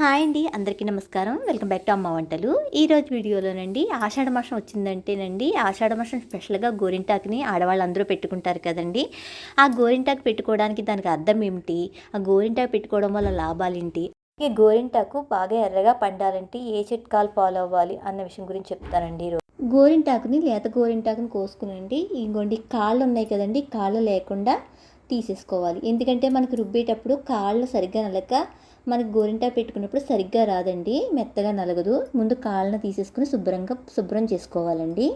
Hi అండి అందరికీ నమస్కారం. వెల్కమ్ బ్యాక్ టు అమ్మ వంటలు. ఈరోజు వీడియోలోనండి ఆషాఢ మాసం వచ్చిందంటేనండి ఆషాఢ మాసం స్పెషల్గా గోరింటాకుని ఆడవాళ్ళు అందరూ పెట్టుకుంటారు కదండి. ఆ గోరింటాకు పెట్టుకోవడానికి దానికి అర్థం ఏమిటి? ఆ గోరింటాకు పెట్టుకోవడం వల్ల లాభాలు ఏంటి ఈ గోరింటాకు బాగా ఎర్రగా పండాలంటే ఏ చిట్కాలు ఫాలో అవ్వాలి అన్న విషయం గురించి చెప్తానండి ఈరోజు గోరింటాకుని లేత గోరింటాకుని కోసుకునండి. ఇంకోండి కాళ్ళు ఉన్నాయి కదండి కాళ్ళు లేకుండా తీసేసుకోవాలి. ఎందుకంటే మనకు రుబ్బేటప్పుడు కాళ్ళు సరిగ్గా నలక మనకి గోరింటా పెట్టుకున్నప్పుడు సరిగ్గా రాదండి మెత్తగా నలగదు. ముందు కాళ్ళను తీసేసుకుని శుభ్రంగా శుభ్రం చేసుకోవాలండి.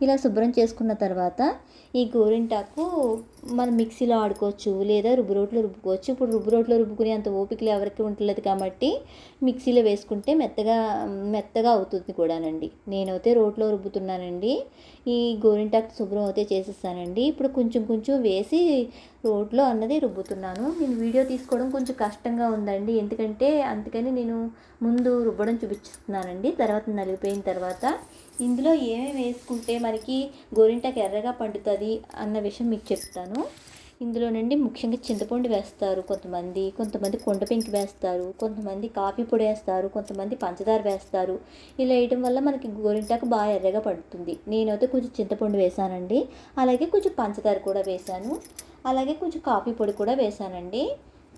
ఇలా శుభ్రం చేసుకున్న తర్వాత ఈ గోరింటాకు మనం మిక్సీలో ఆడుకోవచ్చు లేదా రుబ్బు రోట్లో రుబ్బుకోవచ్చు. ఇప్పుడు రుబ్బు రోట్లో రుబ్బుకునే అంత ఓపికలు ఎవరికి ఉండలేదు కాబట్టి మిక్సీలో వేసుకుంటే మెత్తగా మెత్తగా అవుతుంది కూడానండి. నేనైతే రోట్లో రుబ్బుతున్నానండి. ఈ గోరింటాకు శుభ్రం అయితే చేసేస్తానండి ఇప్పుడు కొంచెం కొంచెం వేసి రోట్లో అన్నది రుబ్బుతున్నాను. నేను వీడియో తీసుకోవడం కొంచెం కష్టంగా ఉందండి. ఎందుకంటే అందుకని నేను ముందు రుబ్బడం చూపిస్తున్నానండి తర్వాత నలిగిపోయిన తర్వాత ఇందులో ఏమేమి వేసుకుంటే మనకి గోరింటాకు ఎర్రగా పండుతుంది అన్న విషయం మీకు చెప్తాను. ఇందులో నుండి ముఖ్యంగా చింతపండు వేస్తారు కొంతమంది కొంతమంది కొండ పెంకి వేస్తారు కొంతమంది కాఫీ పొడి వేస్తారు కొంతమంది పంచదార వేస్తారు. ఇలా వేయడం వల్ల మనకి గోరింటాకు బాగా ఎర్రగా పడుతుంది. నేనైతే కొంచెం చింతపండు వేసానండి. అలాగే కొంచెం పంచదార కూడా వేశాను అలాగే కొంచెం కాఫీ పొడి కూడా వేసానండి.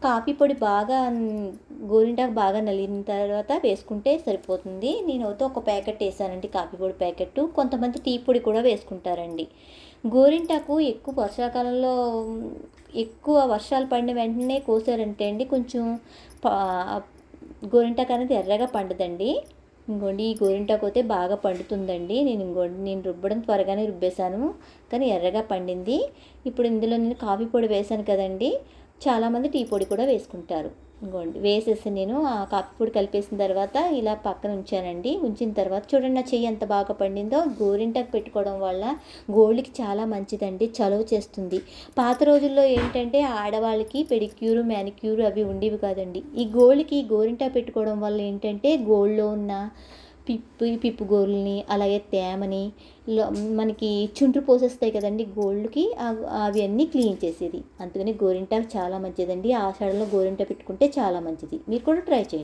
కాఫీ పొడి బాగా గోరింటాకు బాగా నలిగిన తర్వాత వేసుకుంటే సరిపోతుంది. నేను అయితే ఒక ప్యాకెట్ వేసానండి కాఫీ పొడి ప్యాకెట్ కొంతమంది టీ పొడి కూడా వేసుకుంటారండి. గోరింటాకు ఎక్కువ వర్షాకాలంలో ఎక్కువ వర్షాలు పడిన వెంటనే కోసారంటే అండి కొంచెం గోరింటాకు అనేది ఎర్రగా పండుదండి. ఇంకోండి ఈ గోరింటాకు అయితే బాగా పండుతుందండి. నేను ఇంకోండి నేను రుబ్బడం త్వరగానే రుబ్బేశాను కానీ ఎర్రగా పండింది. ఇప్పుడు ఇందులో నేను కాఫీ పొడి వేశాను కదండి. చాలామంది టీ పొడి కూడా వేసుకుంటారు. ఇంకోండి వేసేసి నేను ఆ కాఫీ పొడి కలిపేసిన తర్వాత ఇలా పక్కన ఉంచానండి. ఉంచిన తర్వాత చూడండి నా చెయ్యి ఎంత బాగా పండిందో. గోరింటకు పెట్టుకోవడం వల్ల గోల్డ్కి చాలా మంచిదండి. చలువ చేస్తుంది. పాత రోజుల్లో ఏంటంటే ఆడవాళ్ళకి పెడిక్యూర్ మ్యానిక్యూర్ అవి ఉండేవి కాదండి. ఈ గోల్డ్కి గోరింట పెట్టుకోవడం వల్ల ఏంటంటే గోల్డ్లో ఉన్న పిప్పు పిప్పు గోర్లని అలాగే తేమని మనకి చుండ్రు పోసేస్తాయి కదండి గోల్డ్కి అవి అన్నీ క్లీన్ చేసేది. అందుకని గోరింటాకు చాలా మంచిదండి. ఆషాఢంలో గోరింట పెట్టుకుంటే చాలా మంచిది. మీరు కూడా ట్రై చేయండి.